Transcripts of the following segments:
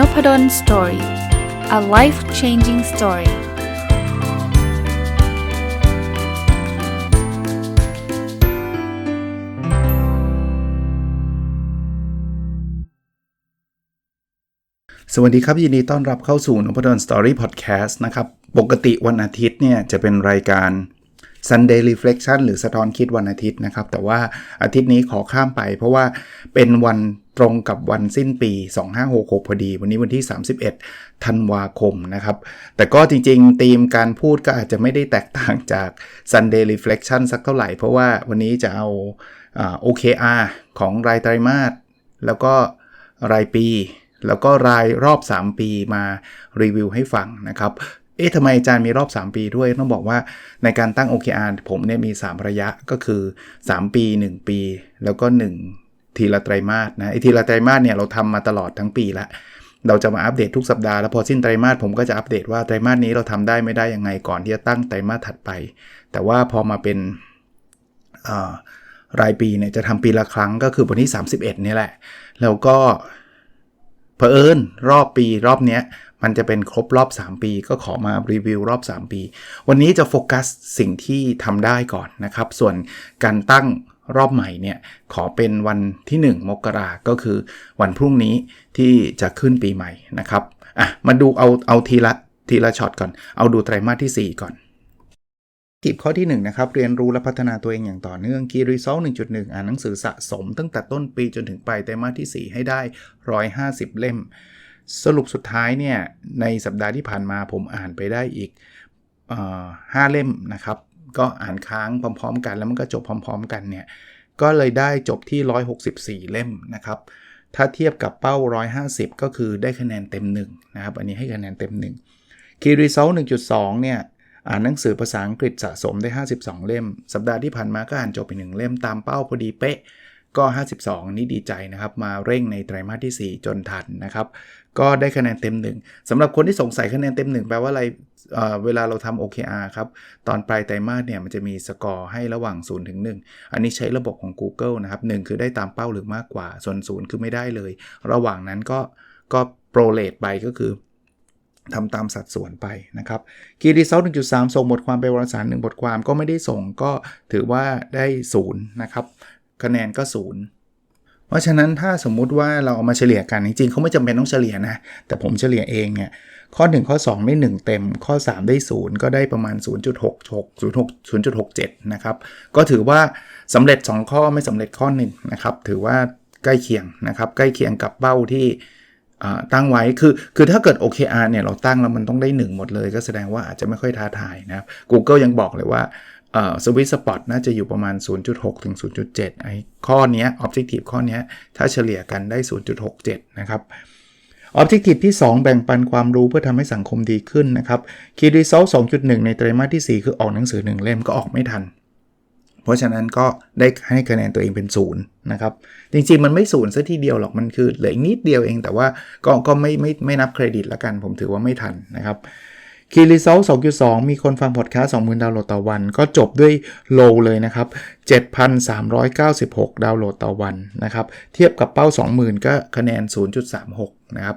n o p ด d o สตอรี่ a life changing story สวัสดีครับ ยินดีต้อนรับเข้าสู่นพดลสตอรี่พอดแคสต์นะครับ ปกติวันอาทิตย์เนี่ยจะเป็นรายการ Sunday Reflection หรือสะท้อนคิดวันอาทิตย์นะครับ แต่ว่าอาทิตย์นี้ขอข้ามไปเพราะว่าเป็นวัน ตรงกับวันสิ้นปี 2566 พอดี วันนี้วันที่ 31 ธันวาคมนะครับ แต่ก็จริงๆธีมการพูดก็อาจจะไม่ได้แตกต่างจาก Sunday Reflection สักเท่าไหร่ เพราะว่าวันนี้จะเอา OKR ของรายไตรมาสแล้วก็รายปี แล้วก็รายรอบ 3 ปีมารีวิวให้ฟังนะครับเอ๊ะทำไมอาจารย์มีรอบ 3 ปีด้วย ต้องบอกว่าในการตั้ง OKR ผมเนี่ยมี 3 ระยะก็คือ 3 ปี 1 ปี แล้วก็ 1 ทีละไตรมาสนะไอทีละไตรมาสเนี่ยเราทำมาตลอดทั้งปีละเราจะมาอัปเดตทุกสัปดาห์แล้วพอสิ้นไตรมาสผมก็จะอัปเดตว่าไตรมาสนี้เราทำได้ไม่ได้ยังไงก่อนที่จะตั้งไตรมาสถัดไป แต่ว่าพอมาเป็นรายปีเนี่ยจะทำปีละครั้งก็คือวันที่ 31 นี่แหละ แล้วก็เผอิญรอบปีรอบเนี้ยมันจะเป็นครบรอบ 3 ปี ก็ขอมารีวิวรอบ 3 ปี วันนี้จะโฟกัสสิ่งที่ทำได้ก่อนนะครับ ส่วนการตั้ง รอบใหม่เนี่ยขอเป็นวันที่ 1 มกราก็คือวันพรุ่งนี้ที่จะขึ้นปีใหม่นะครับอะมาดูเอาเอาทีละทีละช็อตก่อน เอาดูไตรมาสที่ 4 ก่อนกิบข้อที่1นะครับเรียนรู้และพัฒนาตัวเองอย่างต่อเนื่อง Key Result 1.1 อ่านหนังสือสะสม ตั้งแต่ต้นปีจนถึงปลายไตรมาสที่ 4 ให้ได้ 150 เล่ม สรุปสุดท้ายเนี่ยในสัปดาห์ที่ผ่านมาผมอ่านไปได้อีกห้าเล่มนะครับ ก็อ่านค้างพร้อม ๆ กัน แล้วมันก็จบพร้อม ๆ กันเนี่ยก็เลยได้จบที่ 164 เล่มนะครับ ถ้าเทียบกับเป้า 150 ก็คือได้คะแนนเต็ม1นะครับ อันนี้ให้คะแนนเต็ม1 Key Result 1.2 เนี่ย อ่านหนังสือภาษาอังกฤษสะสมได้ 52 เล่ม สัปดาห์ที่ผ่านมาก็อ่านจบไป 1 เล่มตามเป้าพอดีเป๊ะ ก็ 52 นี่ดีใจนะครับ มาเร่งในไตรมาสที่ 4 จนทันนะครับ ก็ได้คะแนนเต็ม 1สำหรับคนที่สงสัยคะแนนเต็ม 1 แปลว่าอะไรเเวลาเราทำ OKR ครับ ตอนปลายไตรมาสเนี่ยมันจะมีสกอร์ให้ระหว่าง 0 ถึง 1 อันนี้ใช้ระบบของ Google นะครับ1คือได้ตามเป้าหรือมากกว่า ส่วน 0 คือไม่ได้เลย ระหว่างนั้นก็ก็โปรเลตไปก็คือทำตามสัดส่วนไปนะครับคีรีเซล1.3ส่งบทความไปวารสาร1บทความก็ไม่ได้ส่งก็ถือว่าได้0นะครับ คะแนนก็ศูนย์ เพราะฉะนั้นถ้าสมมุติว่าเราเอามาเฉลี่ยกันจริงๆเขาไม่จำเป็นต้องเฉลี่ยนะ แต่ผมเฉลี่ยเองเนี่ยข้อ 1 ข้อ 2 ได้ 1 เต็ม ข้อ 3 ได้ 0 ก็ได้ประมาณ 0.66 0.67นะครับ ก็ถือว่าสำเร็จ 2 ข้อไม่สำเร็จข้อ1นะครับ ถือว่าใกล้เคียงนะครับ ใกล้เคียงกับเป้าที่ตั้งไว้คือคือถ้าเกิด OKR เนี่ยเราตั้งแล้วมันต้องได้ 1 หมดเลย ก็แสดงว่าอาจจะไม่ค่อยท้าทายนะครับ Google ยังบอกเลยว่า สวิตสปอตน่าจะอยู่ประมาณ 0.6 ถึง 0.7 ไอ้ข้อนี้ Objective ข้อนี้ถ้าเฉลี่ยกันได้ 0.67 นะครับ Objective ที่ 2 แบ่งปันความรู้เพื่อทำให้สังคมดีขึ้นนะครับ Key Result 2.1 ในไตรมาสที่ 4 คือออกหนังสือ 1 เล่มก็ออกไม่ทัน เพราะฉะนั้นก็ได้ให้คะแนนตัวเองเป็นศูนย์นะครับ จริงๆ มันไม่ศูนย์ซะทีเดียวหรอกมันคือเหลือนิดเดียวเอง แต่ว่าก็ก็ไม่ไม่ไม่นับเครดิตละกัน ผมถือว่าไม่ทันนะครับ คีรีเซล2.2 มีคนฟังพอดแคสต์20,000 ดาวน์โหลดต่อวัน ก็จบด้วยโลเลยนะครับ 7,396 ดาวน์โหลดต่อวันนะครับ เทียบกับเป้า 20,000 ก็คะแนน 0.36 นะครับ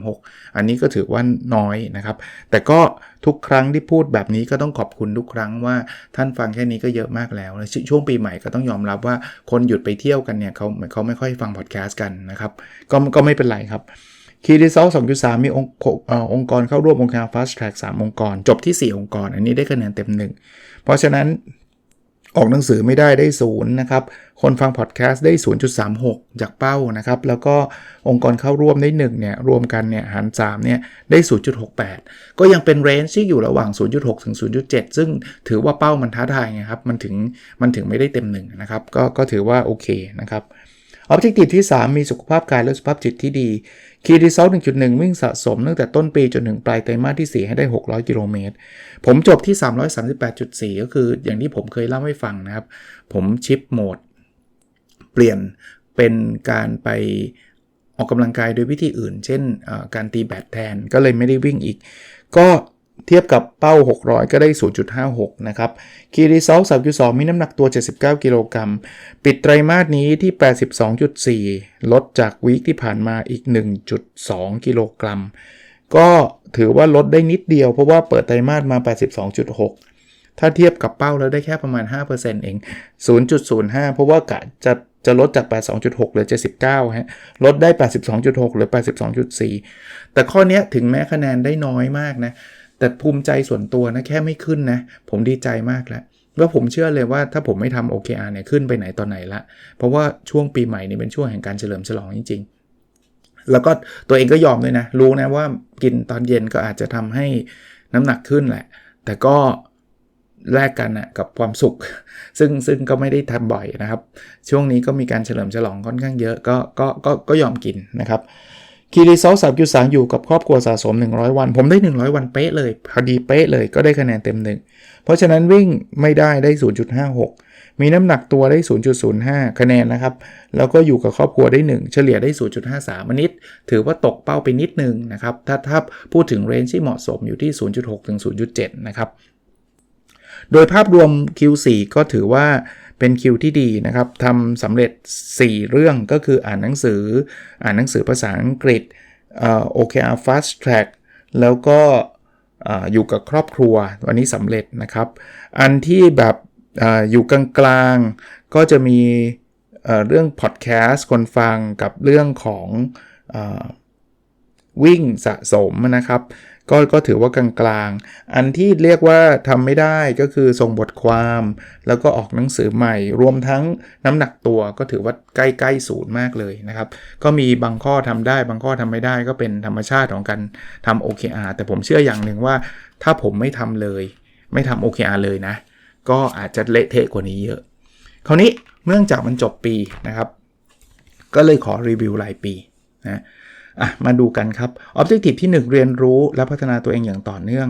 0.36 อันนี้ก็ถือว่าน้อยนะครับ แต่ก็ทุกครั้งที่พูดแบบนี้ก็ต้องขอบคุณทุกครั้งว่าท่านฟังแค่นี้ก็เยอะมากแล้วช่วงปีใหม่ก็ต้องยอมรับว่าคนหยุดไปเที่ยวกันเนี่ยเขาเขาไม่ค่อยฟังพอดแคสต์กันนะครับ ก็ก็ไม่เป็นไรครับ คีรีเซล2.3มีองค์องค์กรเข้าร่วมองค์การ Fast Track 3 องค์กร จบที่ 4 องค์กร อันนี้ได้คะแนนเต็ม1เพราะฉะนั้นออกหนังสือไม่ได้ได้ศูนย์นะครับ คนฟังพอดแคสต์ได้ 0.36 จากเป้านะครับ แล้วก็องค์กรเข้าร่วมได้1เนี่ยรวมกันเนี่ยหาร3เนี่ยได้ 0.68 ก็ยังเป็นเรนจ์ที่อยู่ระหว่าง 0.6 ถึง 0.7 ซึ่งถือว่าเป้ามันท้าทายไงครับ มันถึงมันถึงไม่ได้เต็ม1นะครับ ก็ก็ถือว่าโอเคนะครับออบเจกตีที่ 3 มีสุขภาพกายและสุขภาพจิตที่ดี คีรีเซล1.1 วิ่งสะสมตั้งแต่ต้นปีจนถึงปลายไตรมาสที่ 4 ให้ได้ 600 กิโลเมตร ผมจบที่ 338.4 ก็คืออย่างที่ผมเคยเล่าให้ฟังนะครับ ผมชิปโหมด เปลี่ยนเป็นการไปออกกำลังกายโดยวิธีอื่น เช่นการตีแบดแทนก็เลยไม่ได้วิ่งอีก ก็ เทียบกับเป้า 600 ก็ได้ 0.56 นะครับ คีรีซอล3.2 มีน้ำหนักตัว 79 กิโลกรัม ปิดไตรมาสนี้ที่ 82.4 ลดจากวีคที่ผ่านมาอีก 1.2 กิโลกรัม ก็ถือว่าลดได้นิดเดียวเพราะว่าเปิดไตรมาสมา 82.6 ถ้าเทียบกับเป้าแล้วได้แค่ประมาณ 5%เอง 0.05 เพราะว่ากะจะจะลดจาก 82.6 เหลือ 79 ฮะ ลดได้ 82.6หลือ 82.4 แต่ข้อนี้ถึงแม้คะแนนได้น้อยมากนะ แต่ภูมิใจส่วนตัวนะแค่ไม่ขึ้นนะ ผมดีใจมากแล้วว่าผมเชื่อเลยว่าถ้าผมไม่ทำ OKR เนี่ยขึ้นไปไหนตอนไหนละ เพราะว่าช่วงปีใหม่นี่เป็นช่วงแห่งการเฉลิมฉลองจริง ๆ แล้วก็ตัวเองก็ยอมเลยนะ รู้นะว่ากินตอนเย็นก็อาจจะทำให้น้ำหนักขึ้นแหละ แต่ก็แลกกันนะกับความสุข ซึ่งซึ่งก็ไม่ได้ทำบ่อยนะครับ ช่วงนี้ก็มีการเฉลิมฉลองค่อนข้างเยอะก็ก็ก็ก็ยอมกินนะครับ คีรีซอลสามจุดสามอยู่กับครอบครัวสะสม 100 วัน ผมได้ 100 วันเป๊ะเลยพอดีเป๊ะเลยก็ได้คะแนนเต็มหนึ่งเพราะฉะนั้นวิ่งไม่ได้ได้ 0.56 มีน้ำหนักตัวได้ 0.05 คะแนนนะครับ แล้วก็อยู่กับครอบครัวได้ 1 เฉลี่ยได้ 0.53อันนี้ถือว่าตกเป้าไปนิดนึงนะครับ ถ้าถ้าพูดถึงเรนจ์ที่เหมาะสมอยู่ที่ 0.6 ถึง 0.7 นะครับ โดยภาพรวม Q4 ก็ถือว่า เป็นคิวที่ดีนะครับทำสำเร็จ 4 เรื่องก็คืออ่านหนังสือ อ่านหนังสือภาษาอังกฤษเอ่อ OKR Fast Track แล้วก็อยู่กับครอบครัววันนี้สำเร็จนะครับ อันที่แบบออยู่กลางๆ ก็จะมีเเรื่องพอดแคสต์คนฟังกับเรื่องของอ วิ่งสะสมนะครับ ก็ก็ถือว่ากลางๆ อันที่เรียกว่าทำไม่ได้ก็คือส่งบทความ แล้วก็ออกหนังสือใหม่ รวมทั้งน้ำหนักตัวก็ถือว่าใกล้ๆศูนย์มากเลยนะครับ ก็มีบางข้อทำได้บางข้อทำไม่ได้ก็เป็นธรรมชาติของการทำ OKR แต่ผมเชื่ออย่างหนึ่งว่า ถ้าผมไม่ทำเลย ไม่ทำ OKR เลยนะ ก็อาจจะเละเทะกว่านี้เยอะ คราวนี้เนื่องจากมันจบปีนะครับ ก็เลยขอรีวิวรายปีนะ อะมาดูกันครับ Objective ที่ 1 เรียนรู้และพัฒนาตัวเองอย่างต่อเนื่อง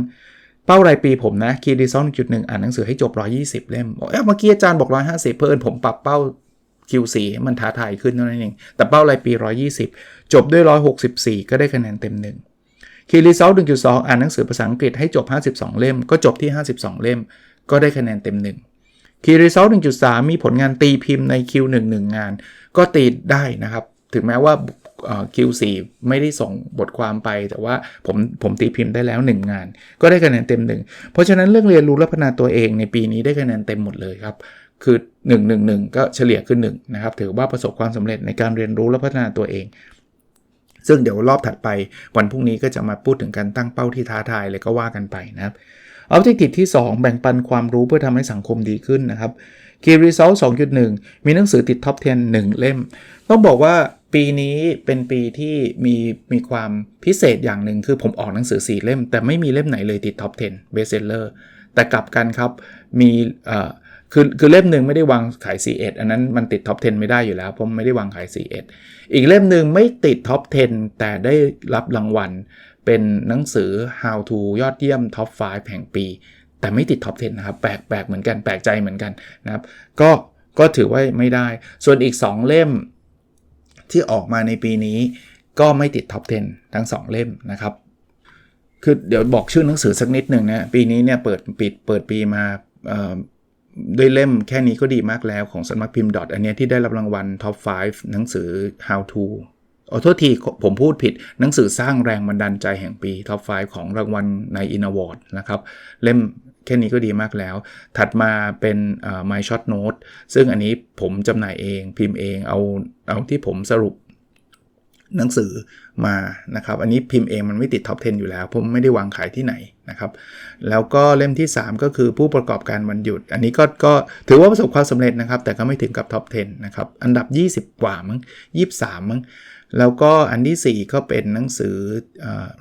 เป้ารายปีผมนะคีรีซอนจุดหนึ่งอ่านหนังสือให้จบ 120 เล่มเอ้เมื่อกี้อาจารย์บอก 150 เพิ่นผมปรับเป้า Q4 มันท้าทายขึ้นเท่านั้นเองแต่เป้ารายปี 120 จบด้วย 164 ก็ได้คะแนนเต็มหนึ่งคีรีซอล1.2 อ่านหนังสือภาษาอังกฤษให้จบ 52 เล่ม ก็จบที่ 52 เล่ม ก็ได้คะแนนเต็มหนึ่งคีรีซอล1.3 มีผลงานตีพิมพ์ใน Q1 1งาน ก็ตีได้นะครับ ถึงแม้ว่า Q4 ไม่ได้ส่งบทความไป แต่ว่าผมผมตีพิมพ์ได้แล้ว 1 งาน ก็ได้คะแนนเต็มหนึ่งเพราะฉะนั้นเรื่องเรียนรู้และพัฒนาตัวเองในปีนี้ได้คะแนนเต็มหมดเลยครับ คือ 1 1 1 ก็เฉลี่ยขึ้น1นะครับถือว่าประสบความสำเร็จในการเรียนรู้และพัฒนาตัวเอง ซึ่งเดี๋ยวรอบถัดไปวันพรุ่งนี้ก็จะมาพูดถึงการตั้งเป้าที่ท้าทายเลยก็ว่ากันไปนะครับออบเจกตีที่ 2 แบ่งปันความรู้เพื่อทำให้สังคมดีขึ้นนะครับ Key Result 2.1 มีหนังสือติดท็อป 10 1 เล่ม ต้องบอกว่า ปีนี้เป็นปีที่มีมีความพิเศษอย่างหนึ่งคือผมออกหนังสือ 4 เล่ม แต่ไม่มีเล่มไหนเลยติดท็อป 10 bestseller แต่กลับกันครับมีเอ่อคือคือเล่มหนึ่งไม่ได้วางขาย 41 อันนั้นมันติดท็อป 10 ไม่ได้อยู่แล้วเพราะไม่ได้วางขาย 41 อีกเล่มหนึ่งไม่ติดท็อป 10 แต่ได้รับรางวัล เป็นหนังสือ How to ยอดเยี่ยมท็อป 5 แห่งปี แต่ไม่ติดท็อป 10 นะครับ แปลกแปลกเหมือนกันแปลกใจเหมือนกันนะครับ ก็ก็ถือว่าไม่ได้ ส่วนอีก 2 เล่ม ที่ออกมาในปีนี้ก็ไม่ติดท็อป 10 ทั้ง 2 เล่มนะครับ คือเดี๋ยวบอกชื่อหนังสือสักนิดหนึ่งนะปีนี้เนี่ยเปิดปิดเปิดปีมาด้วยเล่มแค่นี้ก็ดีมากแล้วของสำนักพิมพ์ดอทอันนี้ที่ได้รับรางวัลท็อป 5 หนังสือ How to ขอโทษทีผมพูดผิดหนังสือสร้างแรงบันดาลใจแห่งปีท็อป 5 ของรางวัลใน In Award นะครับ เล่ม แค่นี้ก็ดีมากแล้ว ถัดมาเป็น My Short Note ซึ่งอันนี้ผมจำหน่ายเองพิมพ์เองเอาเอาที่ผมสรุปหนังสือมานะครับ อันนี้พิมพ์เองมันไม่ติดท็อป 10 อยู่แล้ว ผมไม่ได้วางขายที่ไหนนะครับ แล้วก็เล่มที่ 3 ก็คือผู้ประกอบการวันหยุด อันนี้ก็ก็ถือว่าประสบความสำเร็จนะครับ แต่ก็ไม่ถึงกับท็อป 10 นะครับ อันดับ 20 กว่ามั้ง23 มั้ง แล้วก็อันที่ 4 ก็เป็นหนังสือ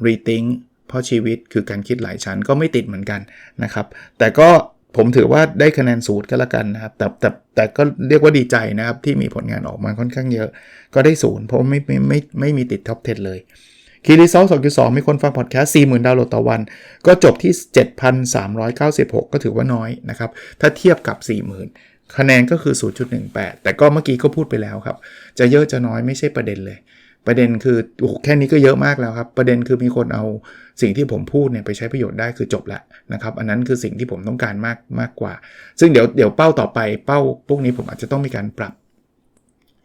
Rethink เพราะชีวิตคือการคิดหลายชั้นก็ไม่ติดเหมือนกันนะครับ แต่ก็ผมถือว่าได้คะแนนสูตรก็แล้วกันนะครับ แต่แต่แต่ก็เรียกว่าดีใจนะครับ ที่มีผลงานออกมาค่อนข้างเยอะ ก็ได้ศูนย์เพราะไม่ไม่ไม่ไม่มีติดท็อป 10 เลยคีรีซอล2.2 มีคนฟังพอดแคสต์40,000 ดาวน์โหลดต่อวัน ก็จบที่ 7,396 ก็ถือว่าน้อยนะครับ ถ้าเทียบกับ 40,000 คะแนนก็คือ 0.18 แต่ก็เมื่อกี้ก็พูดไปแล้วครับ จะเยอะจะน้อยไม่ใช่ประเด็นเลย ประเด็นคือโอ้โหแค่นี้ก็เยอะมากแล้วครับ ประเด็นคือมีคนเอาสิ่งที่ผมพูดเนี่ยไปใช้ประโยชน์ได้คือจบล้วนะครับ อันนั้นคือสิ่งที่ผมต้องการมากมากกว่า ซึ่งเดี๋ยวเดี๋ยวเป้าต่อไปเป้าพวกนี้ผมอาจจะต้องมีการปรับ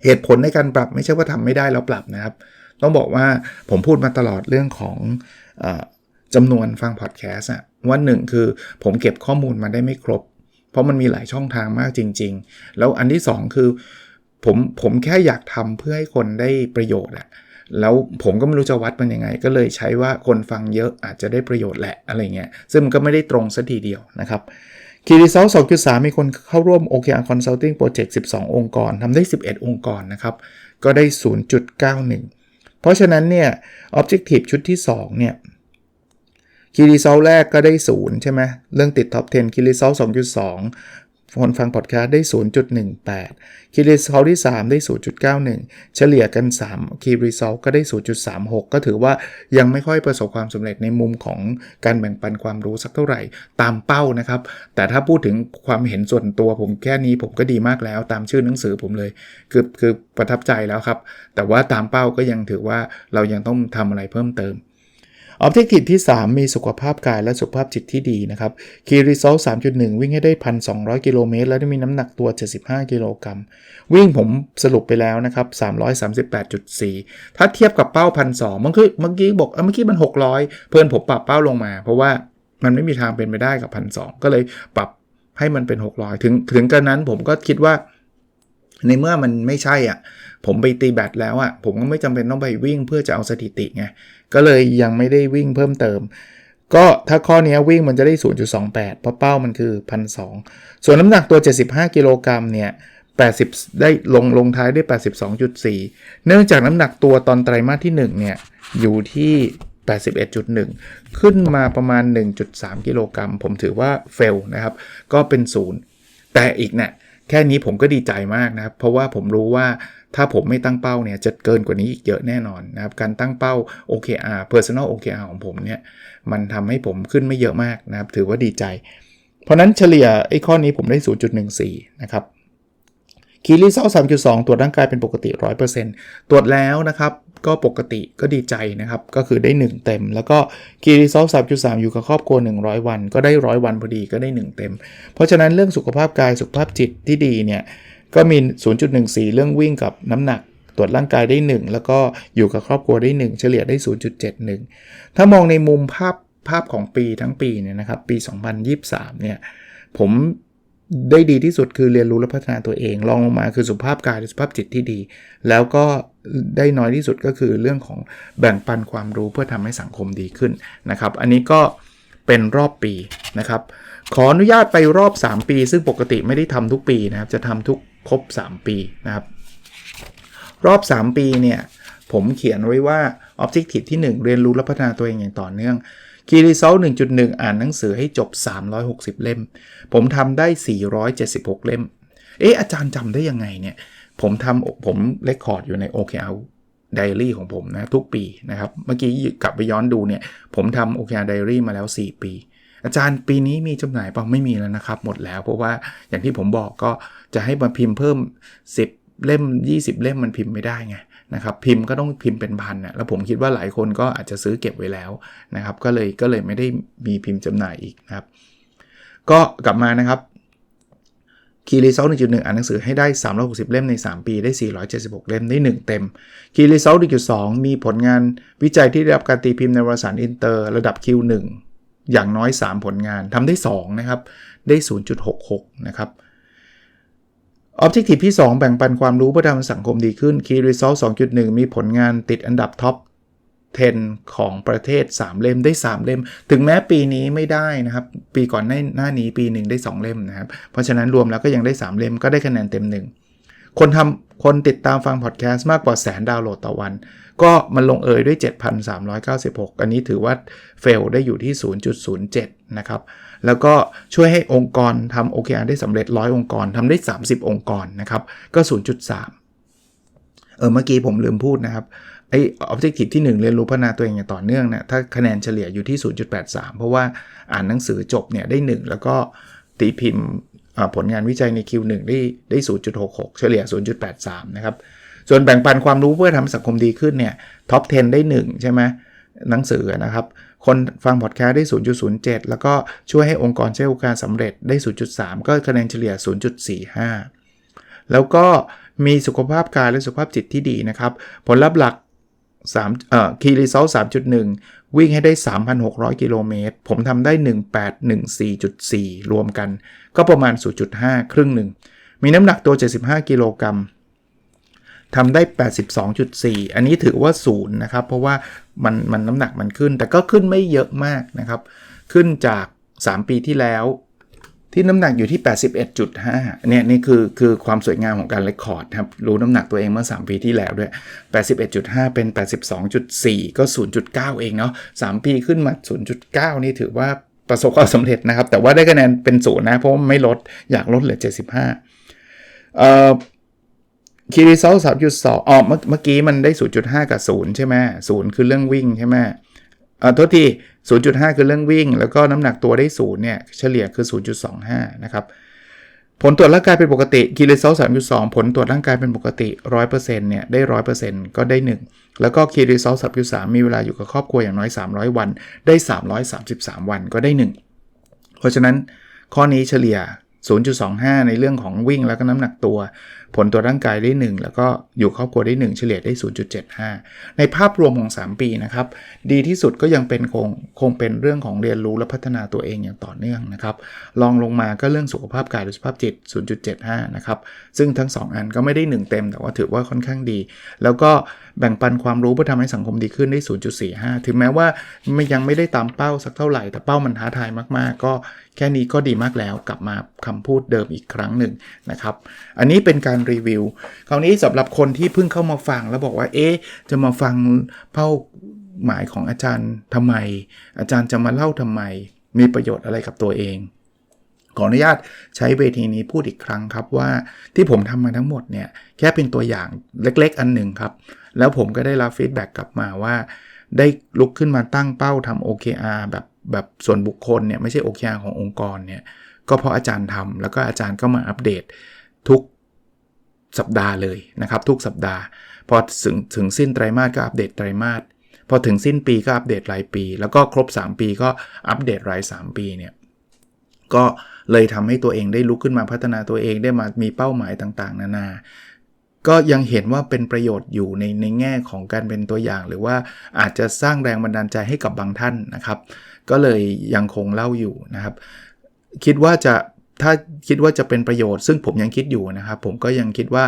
เหตุผลในการปรับไม่ใช่ว่าทำไม่ได้แล้วปรับนะครับ ต้องบอกว่าผมพูดมาตลอดเรื่องของอจำนวนฟังพอดแคสต์อะว่าหนึ่งคือผมเก็บข้อมูลมาได้ไม่ครบ เพราะมันมีหลายช่องทางมากจริง ๆ แล้วอันที่ 2 คือ ผมผมแค่อยากทำเพื่อให้คนได้ประโยชน์อะแล้วผมก็ไม่รู้จะวัดมันยังไง ก็เลยใช้ว่าคนฟังเยอะอาจจะได้ประโยชน์แหละอะไรเงี้ยซึ่งมันก็ไม่ได้ตรงสัทีเดียวนะครับคีรีเซล2.3มีคนเข้าร่วม OKR Consulting Project 12 องค์กรทำได้ 11 องค์กรนะครับ ก็ได้ 0.91 เพราะฉะนั้นเนี่ย Objective ชุดที่ 2 เนี่ยคีรีเซลแรกก็ได้ 0 ใช่ไหมเรื่องติดท็อป 10คีรีเซล2.2 คนฟังพอดแคสต์ได้ 0.18 คีรีเซลที่ 3 ได้ 0.91 เฉลี่ยกัน 3 คีรีเซลก็ได้ 0.36 ก็ถือว่ายังไม่ค่อยประสบความสำเร็จในมุมของการแบ่งปันความรู้สักเท่าไหร่ ตามเป้านะครับ แต่ถ้าพูดถึงความเห็นส่วนตัวผมแค่นี้ผมก็ดีมากแล้ว ตามชื่อหนังสือผมเลย คือคือประทับใจแล้วครับ แต่ว่าตามเป้าก็ยังถือว่าเรายังต้องทำอะไรเพิ่มเติม Objective ที่ 3 มีสุขภาพกายและสุขภาพจิตที่ดีนะครับ Key Result 3.1 วิ่งให้ได้ 1,200 กิโลเมตร และได้มีน้ำหนักตัว 75 กิโลกรัม วิ่งผมสรุปไปแล้วนะครับ 338.4 ถ้าเทียบกับเป้า 1,200มันคือเมื่อกี้บอกเมื่อกี้มัน 600 เพื่อนผมปรับเป้าลงมา เพราะว่ามันไม่มีทางเป็นไปได้กับ 1,200 ก็เลยปรับให้มันเป็น 600 ถึงถึงกันนั้นผมก็คิดว่า ในเมื่อมันไม่ใช่อะผมไปตีแบตแล้วอะผมก็ไม่จำเป็นต้องไปวิ่งเพื่อจะเอาสถิติไงก็เลยยังไม่ได้วิ่งเพิ่มเติม ก็ถ้าข้อนี้วิ่งมันจะได้ 0.28 เพราะเป้ามันคือ 1,200 ส่วนน้ำหนักตัว 75 กิโลกรัมเนี่ย80 ได้ลงลงท้ายด้วย 82.4 เนื่องจากน้ำหนักตัวตอนไตรมาสที่ 1 เนี่ย อยู่ที่ 81.1 ขึ้นมาประมาณ 1.3 กิโลกรัม ผมถือว่าเฟลนะครับ ก็เป็น0แต่อีกเนี่ย แค่นี้ผมก็ดีใจมากนะครับ เพราะว่าผมรู้ว่าถ้าผมไม่ตั้งเป้าเนี่ยจะเกินกว่านี้อีกเยอะแน่นอนนะครับ การตั้งเป้า OKR Personal OKR ของผมเนี่ยมันทำให้ผมขึ้นไม่เยอะมากนะครับ ถือว่าดีใจ เพราะนั้นเฉลี่ยไอ้ข้อนี้ผมได้ 0.14 นะครับคีรีเซล3.2 ตรวจร่างกายเป็นปกติ 100%ตรวจแล้วนะครับ ก็ปกติก็ดีใจนะครับ ก็คือได้ 1 เต็ม แล้วก็คีรีเซล3.3อยู่กับครอบครัว 100 วัน ก็ได้100วันพอดีก็ได้ 1 เต็ม เพราะฉะนั้นเรื่องสุขภาพกายสุขภาพจิตที่ดีเนี่ยก็มี 0.14 เรื่องวิ่งกับน้ำหนักตรวจร่างกายได้ 1 แล้วก็อยู่กับครอบครัวได้ 1 เฉลี่ยได้ 0.71 ถ้ามองในมุมภาพภาพของปีทั้งปีเนี่ยนะครับปี 2023 เนี่ยผม ได้ดีที่สุดคือเรียนรู้และพัฒนาตัวเองลองลงมาคือสุขภาพกายและสุขภาพจิตที่ดี แล้วก็ได้น้อยที่สุดก็คือเรื่องของแบ่งปันความรู้เพื่อทำให้สังคมดีขึ้นนะครับ อันนี้ก็เป็นรอบปีนะครับ ขออนุญาตไปรอบ 3 ปี ซึ่งปกติไม่ได้ทำทุกปีนะครับ จะทำทุกครบ 3 ปีนะครับ รอบ 3 ปีเนี่ยผมเขียนไว้ว่า Objective ที่ 1 เรียนรู้และพัฒนาตัวเองอย่างต่อเนื่อง Key Result 1.1 อ่านหนังสือให้จบ 360 เล่ม ผมทำได้ 476 เล่ม เอ๊ะอาจารย์จำได้ยังไงเนี่ย ผมทำผมเลคคอร์ดอยู่ใน OKR Diary ของผมนะ ทุกปีนะครับ เมื่อกี้กลับไปย้อนดูเนี่ย ผมทำ OKR Diary มาแล้ว 4 ปี อาจารย์ปีนี้มีจำหน่ายเปล่าไม่มีแล้วนะครับ หมดแล้ว เพราะว่าอย่างที่ผมบอกก็จะให้มาพิมพ์เพิ่ม 10 เล่ม 20 เล่มมันพิมพ์ไม่ได้ไง นะครับพิมพ์ก็ต้องพิมพ์เป็นพันนะแล้วผมคิดว่าหลายคนก็อาจจะซื้อเก็บไว้แล้วนะครับ ก็เลยก็เลยไม่ได้มีพิมพ์จำหน่ายอีกนะครับ ก็กลับมานะครับคีรีเซล1.1อ่านหนังสือให้ได้ 360 เล่มใน 3 ปี ได้ 476 เล่มได้ 1 เต็มคีรีเซล1.2มีผลงานวิจัยที่ได้รับการตีพิมพ์ในวารสารอินเตอร์ระดับ Q1 อย่างน้อย 3 ผลงานทำได้ 2 นะครับ ได้ 0.66 นะครับ Objective ที่ 2 แบ่งปันความรู้เพื่อทำสังคมดีขึ้น Key Result 2.1 มีผลงานติดอันดับท็อป 10 ของประเทศ 3 เล่มได้ 3 เล่ม ถึงแม้ปีนี้ไม่ได้นะครับ ปีก่อนหน้านี้ปีหนึ่งได้ 2 เล่มนะครับ เพราะฉะนั้นรวมแล้วก็ยังได้ 3 เล่มก็ได้คะแนนเต็ม 1 คนทำคนติดตามฟังพอดแคสต์มากกว่าแสนดาวน์โหลดต่อวัน ก็มันลงเอยด้วย 7,396 อันนี้ถือว่าเฟลได้อยู่ที่ 0.07 นะครับ แล้วก็ช่วยให้องค์กรทำ OKR ได้สำเร็จ 100 องค์กรทำได้ 30 องค์กรนะครับก็ 0.3 เออเมื่อกี้ผมลืมพูดนะครับไอ้ objective ที่ 1 เรียนรู้พัฒนาตัวเองอย่างต่อเนื่องนะถ้าคะแนนเฉลี่ยอยู่ที่ 0.83 เพราะว่าอ่านหนังสือจบเนี่ยได้ 1 แล้วก็ตีพิมพ์ผลงานวิจัยใน Q1 ได้ได้ 0.66 เฉลี่ย 0.83 นะครับ ส่วนแบ่งปันความรู้เพื่อทำสังคมดีขึ้นเนี่ยท็อป 10 ได้ 1 ใช่ไหมหนังสือนะครับ คนฟังพอดแคสต์ได้ 0.07 แล้วก็ช่วยให้องค์กรใช้โอกาสสำเร็จได้ 0.3 ก็คะแนนเฉลี่ย 0.45 แล้วก็มีสุขภาพกายและสุขภาพจิตที่ดีนะครับ ผลลัพธ์หลัก3เอ่อคีรีเซล3.1 วิ่งให้ได้ 3,600 กิโลเมตร ผมทำได้ 1814.4 รวมกัน ก็ประมาณ 0.5 ครึ่งหนึ่ง มีน้ำหนักตัว 75 กิโลกรัม ทำได้ 82.4 อันนี้ถือว่าศูนย์นะครับ เพราะว่ามันมันน้ำหนักมันขึ้น แต่ก็ขึ้นไม่เยอะมากนะครับ ขึ้นจาก 3 ปีที่แล้ว ที่น้ำหนักอยู่ที่ 81.5 เนี่ยนี่คือคือความสวยงามของการเลคคอร์ดครับ รู้น้ำหนักตัวเองเมื่อ 3 ปีที่แล้วด้วย 81.5 เป็น 82.4 ก็ 0.9 เองเนาะ 3 ปีขึ้นมา 0.9 นี่ถือว่าประสบความสำเร็จนะครับ แต่ว่าได้คะแนนเป็นศูนย์นะ เพราะไม่ลด อยากลดเหลือ 75เอ่อ คีรีเซลสามจุดสองอ๋อเมื่อเมื่อกี้มันได้0.5กับ0ใช่ไหมศูนย์คือเรื่องวิ่งใช่ไหมเอ่อโทษที0.5คือเรื่องวิ่ง แล้วก็น้ำหนักตัวได้0เนี่ยเฉลี่ยคือ0.25นะครับผลตรวจร่างกายเป็นปกติคีรีเซล3.2ผลตรวจร่างกายเป็นปกติ100%เนี่ยได้100%ก็ได้1แล้วก็คีรีเซล3.3มีเวลาอยู่กับครอบครัวอย่างน้อย300วัน ได้333วันก็ได้1เพราะฉะนั้นข้อนี้เฉลี่ย 0.25 ในเรื่องของวิ่งแล้วก็น้ำหนักตัว ผลตัวร่างกายได้ 1 แล้วก็อยู่ครอบครัวได้ 1 เฉลี่ยได้ 0.75 ในภาพรวมของ 3 ปีนะครับ ดีที่สุดก็ยังเป็นคงคงเป็นเรื่องของเรียนรู้และพัฒนาตัวเองอย่างต่อเนื่องนะครับลองลงมาก็เรื่องสุขภาพกายหรือสุขภาพจิต 0.75 นะครับ ซึ่งทั้ง 2 อันก็ไม่ได้ 1 เต็ม แต่ว่าถือว่าค่อนข้างดี แล้วก็แบ่งปันความรู้เพื่อทำให้สังคมดีขึ้นได้ 0.45 ถึงแม้ว่ายังไม่ได้ตามเป้าสักเท่าไหร่แต่เป้ามันท้าทายมาก ๆ ก็แค่นี้ก็ดีมากแล้วกลับมาคำพูดเดิมอีกครั้งหนึ่งนะครับ อันนี้เป็นการรีวิว คราวนี้สำหรับคนที่เพิ่งเข้ามาฟังแล้วบอกว่า เอ๊ะ จะมาฟังเป้าหมายของอาจารย์ทำไม อาจารย์จะมาเล่าทำไม มีประโยชน์อะไรกับตัวเองขออนุญาตใช้เวทีนี้พูดอีกครั้งครับว่าที่ผมทำมาทั้งหมดเนี่ยแค่เป็นตัวอย่างเล็กๆอันหนึ่งครับ แล้วผมก็ได้รับฟีดแบ็กกลับมาว่า ได้ลุกขึ้นมาตั้งเป้าทำ OKR แบบ แบบส่วนบุคคลเนี่ยไม่ใช่ OKR ขององค์กรเนี่ยก็เพราะอาจารย์ทำแล้วก็อาจารย์ก็มาอัปเดตทุกสัปดาห์เลยนะครับ ทุกสัปดาห์พอถึงถึงสิ้นไตรมาสก็อัปเดตไตรมาสพอถึงสิ้นปีก็อัปเดตรายปี แล้วก็ครบ 3 ปีก็อัปเดตราย 3 ปีเนี่ยก็เลยทำให้ตัวเองได้ลุกขึ้นมาพัฒนาตัวเองได้มามีเป้าหมายต่างๆ นานา ก็ยังเห็นว่าเป็นประโยชน์อยู่ในในแง่ของการเป็นตัวอย่าง หรือว่าอาจจะสร้างแรงบันดาลใจให้กับบางท่านนะครับ ก็เลยยังคงเล่าอยู่นะครับ คิดว่าจะถ้าคิดว่าจะเป็นประโยชน์ ซึ่งผมยังคิดอยู่นะครับ ผมก็ยังคิดว่า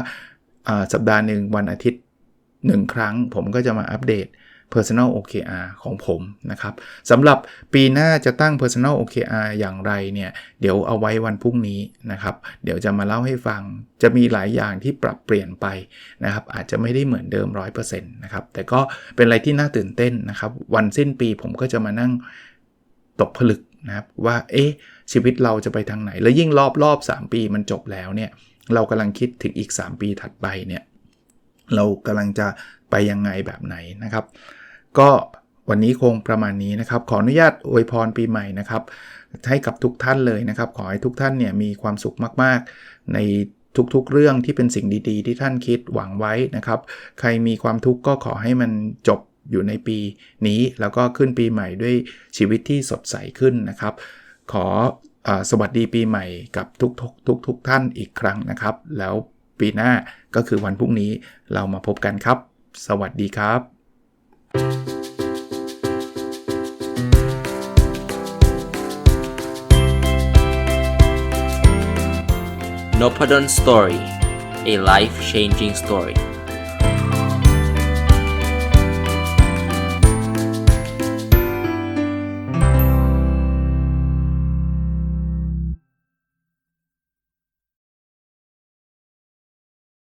สัปดาห์หนึ่งวันอาทิตย์ 1 ครั้ง ผมก็จะมาอัปเดต Personal OKR ของผมนะครับสำหรับปีหน้าจะตั้ง Personal OKR อย่างไรเนี่ย เดี๋ยวเอาไว้วันพรุ่งนี้นะครับ เดี๋ยวจะมาเล่าให้ฟังจะมีหลายอย่างที่ปรับเปลี่ยนไปนะครับ อาจจะไม่ได้เหมือนเดิม 100%นะครับ แต่ก็เป็นอะไรที่น่าตื่นเต้นนะครับ วันสิ้นปีผมก็จะมานั่ง ตกผลึกนะครับว่าเอ๊ะชีวิตเราจะไปทางไหน แล้วยิ่งรอบรอบ3ปีมันจบแล้วเนี่ยเรากำลังคิดถึงอีก 3 ปีถัดไปเนี่ยเรากำลังจะไปยังไงแบบไหนนะครับ ก็วันนี้คงประมาณนี้นะครับ ขออนุญาตอวยพรปีใหม่นะครับ ให้กับทุกท่านเลยนะครับ ขอให้ทุกท่านเนี่ยมีความสุขมาก ๆ ในทุกๆ เรื่องที่เป็นสิ่งดี ๆ ที่ท่านคิดหวังไว้นะครับ ใครมีความทุกข์ก็ขอให้มันจบ อยู่ในปีนี้แล้วก็ขึ้นปีใหม่ด้วยชีวิตที่สดใสขึ้นนะครับ ขออสวัสดีปีใหม่กับทุกๆทุกๆทุกท่านอีกครั้งนะครับ แล้วปีหน้าก็คือวันพรุ่งนี้เรามาพบกันครับ สวัสดีครับ n o p a d o n Story, a life changing story.